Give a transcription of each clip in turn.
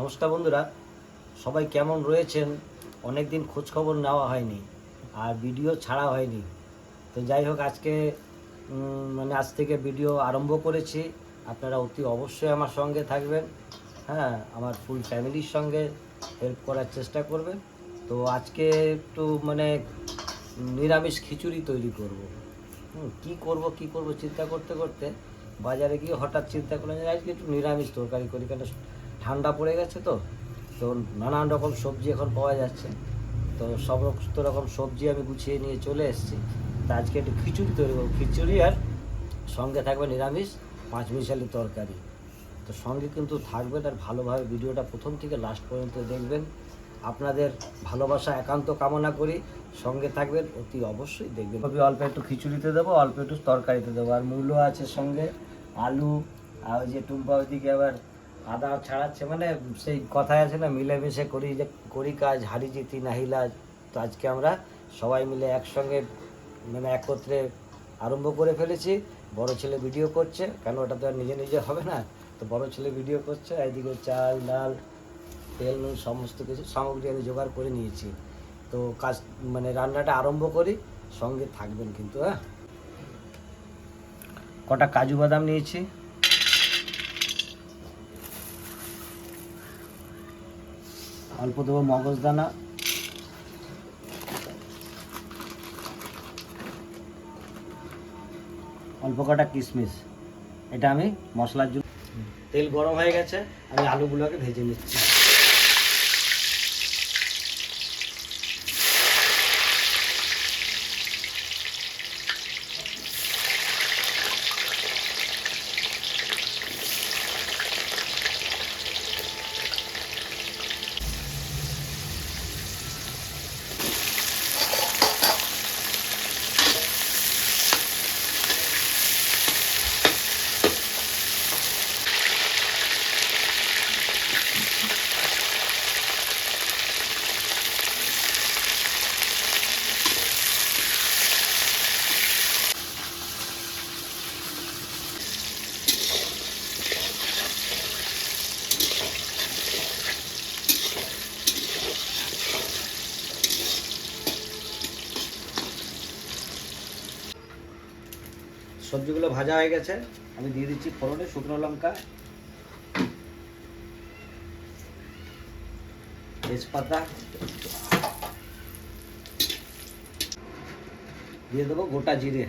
নমস্কার বন্ধুরা। সবাই কেমন রয়েছেন? অনেক দিন খোঁজ খবর নেওয়া হয়নি আর ভিডিও ছাড়া হয়নি। তো যাই হোক, আজকে মানে আজ থেকে ভিডিও আরম্ভ করেছি। আপনারা অতি অবশ্যই আমার সঙ্গে থাকবেন। হ্যাঁ আমার ফুল ফ্যামিলির সঙ্গে হেল্প করার চেষ্টা করবেন। তো আজকে একটু মানে নিরামিষ খিচুড়ি তৈরি করব। কি করব কি করব চিন্তা করতে করতে বাজারে গিয়ে হঠাৎ চিন্তা করলাম আজকে একটু নিরামিষ তরকারি করি, কেন ঠান্ডা পড়ে গেছে তো তো নানান রকম সবজি এখন পাওয়া যাচ্ছে। তো সমস্ত রকম সবজি আমি গুছিয়ে নিয়ে চলে এসেছি। তা আজকে একটু খিচুড়ি তৈরি করব। খিচুড়ি আর সঙ্গে থাকবে নিরামিষ পাঁচ মিশালি তরকারি। তো সঙ্গে কিন্তু থাকবেন আর ভালোভাবে ভিডিওটা প্রথম থেকে লাস্ট পর্যন্ত দেখবেন। আপনাদের ভালোবাসা, একান্ত কামনা করি। সঙ্গে থাকবেন, অতি অবশ্যই দেখবেন। আমি অল্প একটু খিচুড়িতে দেবো, অল্প একটু তরকারিতে দেবো। আর মূল্য আছে সঙ্গে আলু, আর ওই যে টুম্পা ওইদিকে আবার আদা ছাড়াচ্ছে মানে সেই কথায় আছে না, মিলেমিশে করি যে, করি কাজ, হারি জিতি নাহিলাজ তো আজকে আমরা সবাই মিলে একসঙ্গে মানে একত্রে আরম্ভ করে ফেলেছি। বড় ছেলে ভিডিও করছে, কেন ওটা তো আর নিজে নিজে হবে না? তো বড় ছেলে ভিডিও করছে, এইদিকে চাল, ডাল, তেল, নুন, সমস্ত কিছু, সামগ্রী আমি জোগাড় করে নিয়েছি। তো কাজ মানে রান্নাটা আরম্ভ করি, সঙ্গে থাকবেন কিন্তু হ্যাঁ? কটা কাজু বাদাম নিয়েছি। অল্প দেবো মগজদানা অল্প কটা কিশমিশ এটা আমি মশলার জন্য তেল গরম হয়ে গেছে, আমি আলুগুলোকে ভেজে নিচ্ছি। সবজিগুলো ভাজা হয়ে গেছে। আমি দিয়ে দিচ্ছি ফোড়নে শুকনো লঙ্কা, তেজপাতা, দিয়ে দেবো গোটা জিরে।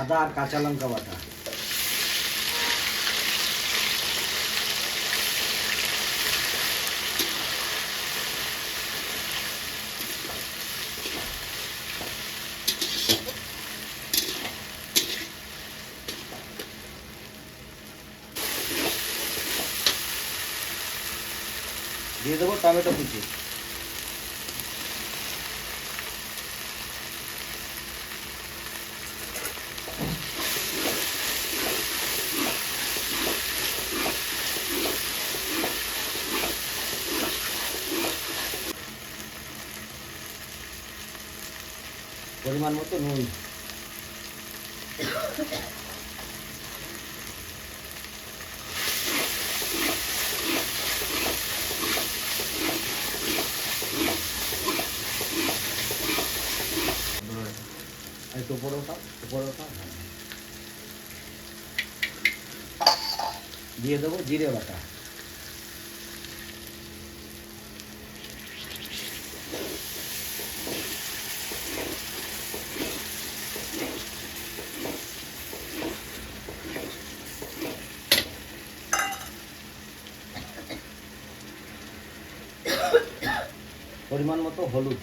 আদা আর কাঁচা লঙ্কা বাটা। দিয়ে দেবো টমেটো কুচি। পরিমাণ মতো নুন। একটু উপরে ওঠাও উপরে ওঠাও হ্যাঁ। দিয়ে দেবো জিরে বাটা পরিমাণ মতো হলুদ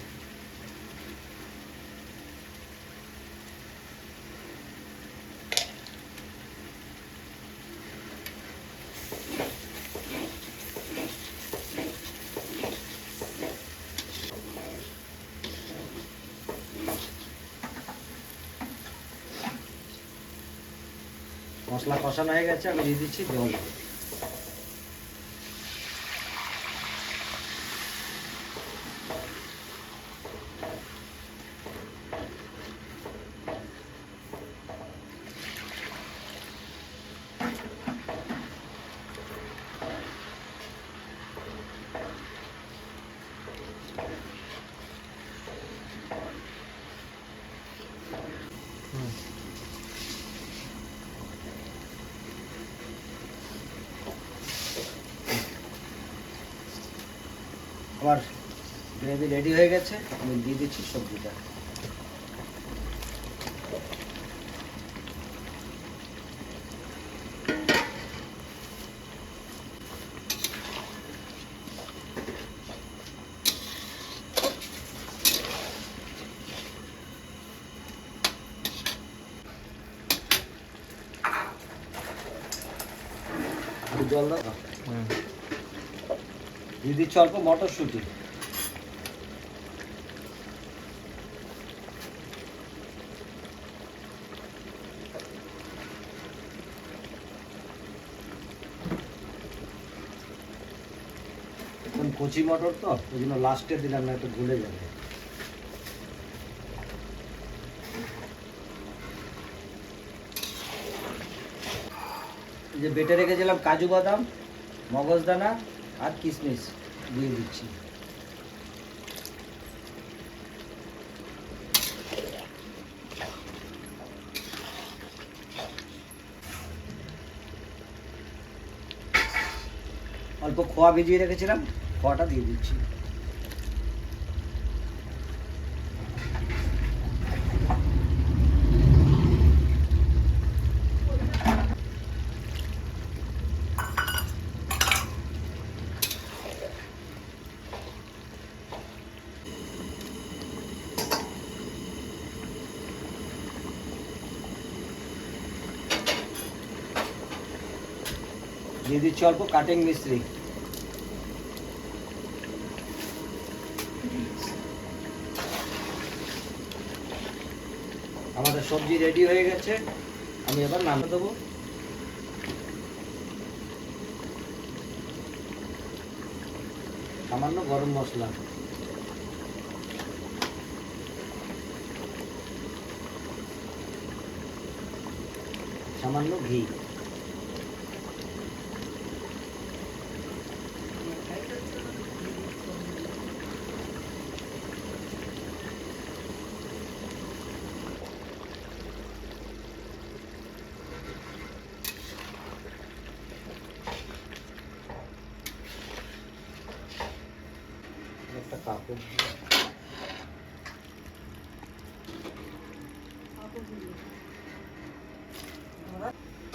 মশলা কষানো হয়ে গেছে আমি দিয়ে দিচ্ছি জল আমার গ্রেভি রেডি হয়ে গেছে আমি দিয়ে দিচ্ছি সবজিটা। জল দাও। দিয়ে দিচ্ছি অল্প মটরশুঁটি। এখন কচি মটর তো, ওই জন্য লাস্টে দিলাম না, একটু ভুলে যাবে যে বেটে রেখেছিলাম কাজু বাদাম, মগজদানা আর কিশমিশ দিয়ে দিচ্ছি অল্প খোয়া ভিজিয়ে রেখেছিলাম খোয়াটা দিয়ে দিচ্ছি দিয়ে দিচ্ছি অল্প কাটিং মিশ্রি আমাদের সবজি রেডি হয়ে গেছে। আমি এবার নামিয়ে দেবো। সামান্য গরম মশলা। সামান্য ঘি।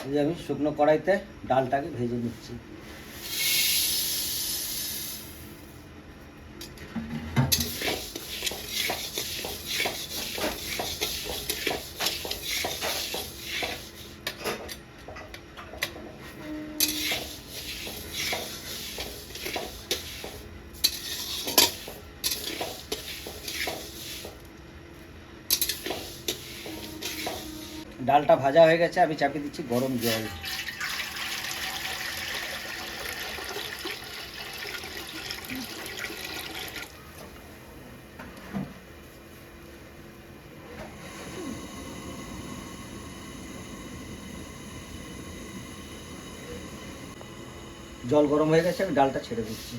যে আমি শুকনো কড়াইতে ডালটাকে ভেজে নিচ্ছি। ডালটা ভাজা হয়ে গেছে, আমি চাপিয়ে দিচ্ছি গরম জল। জল গরম হয়ে গেছে, আমি ডালটা ছেড়ে দিচ্ছি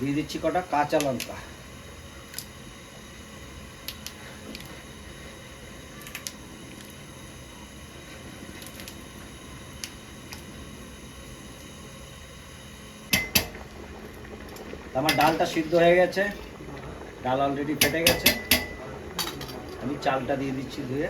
দিয়ে দিচ্ছি কটা কাঁচা লঙ্কা। আমার ডালটা সিদ্ধ হয়ে গেছে। ডাল অলরেডি ফেটে গেছে। আমি চালটা দিয়ে দিচ্ছি ধুয়ে।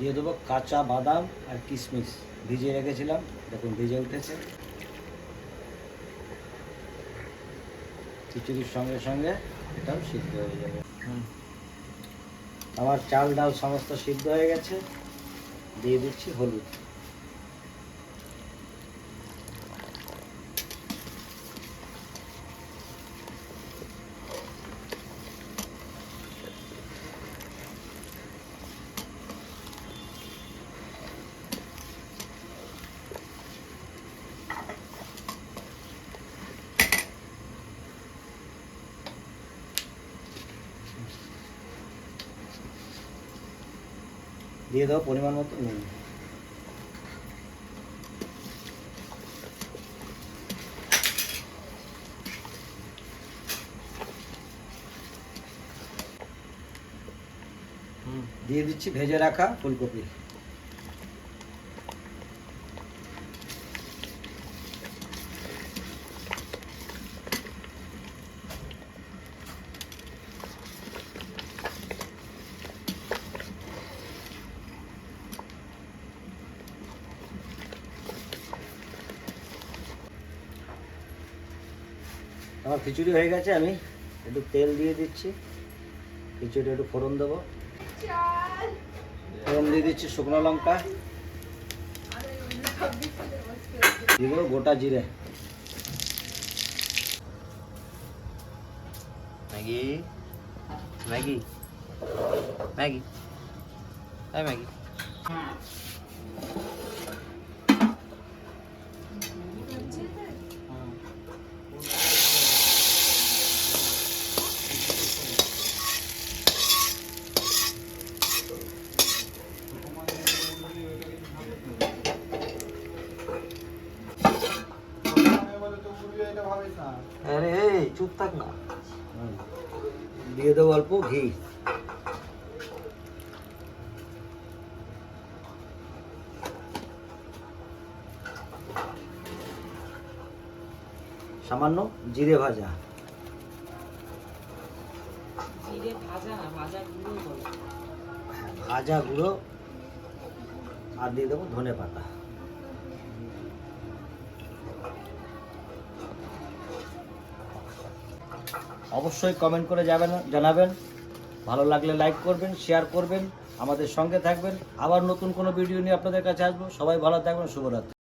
দিয়ে দেবো কাঁচা বাদাম আর কিশমিশ। ভিজিয়ে রেখেছিলাম দেখুন ভিজে উঠেছে। খিচুড়ির সঙ্গে সঙ্গে এটাও সিদ্ধ হয়ে যাবে। আমার চাল ডাল সমস্ত সিদ্ধ হয়ে গেছে। দিয়ে দিচ্ছি হলুদ। দিয়ে দাও পরিমাণ মতো। নুন হুম, দিয়ে দিচ্ছি ভেজে রাখা ফুলকপি। আমার খিচুড়ি হয়ে গেছে, আমি একটু তেল দিয়ে দিচ্ছি। খিচুড়ি একটু ফোড়ন দেবো। ফোড়ন দিয়ে দিচ্ছি শুকনো লঙ্কা। দিয়ে গোটা জিরে। ম্যাগি? ম্যাগি? ম্যাগি? হ্যাঁ ম্যাগি। আরে এই চুপ থাক না। দিয়ে দেবো অল্প ঘি। সামান্য জিরে ভাজা। জিরে ভাজা না ভাজা গুঁড়ো হ্যাঁ, ভাজা গুঁড়ো। আর দিয়ে দেবো ধনে পাতা। অবশ্যই কমেন্ট করে যাবেন, জানাবেন। ভালো লাগলে লাইক করবেন শেয়ার করবেন, আমাদের সঙ্গে থাকবেন। আবার নতুন কোনো ভিডিও নিয়ে আপনাদের কাছে আসব। সবাই ভালো থাকবেন, শুভরাত্রি।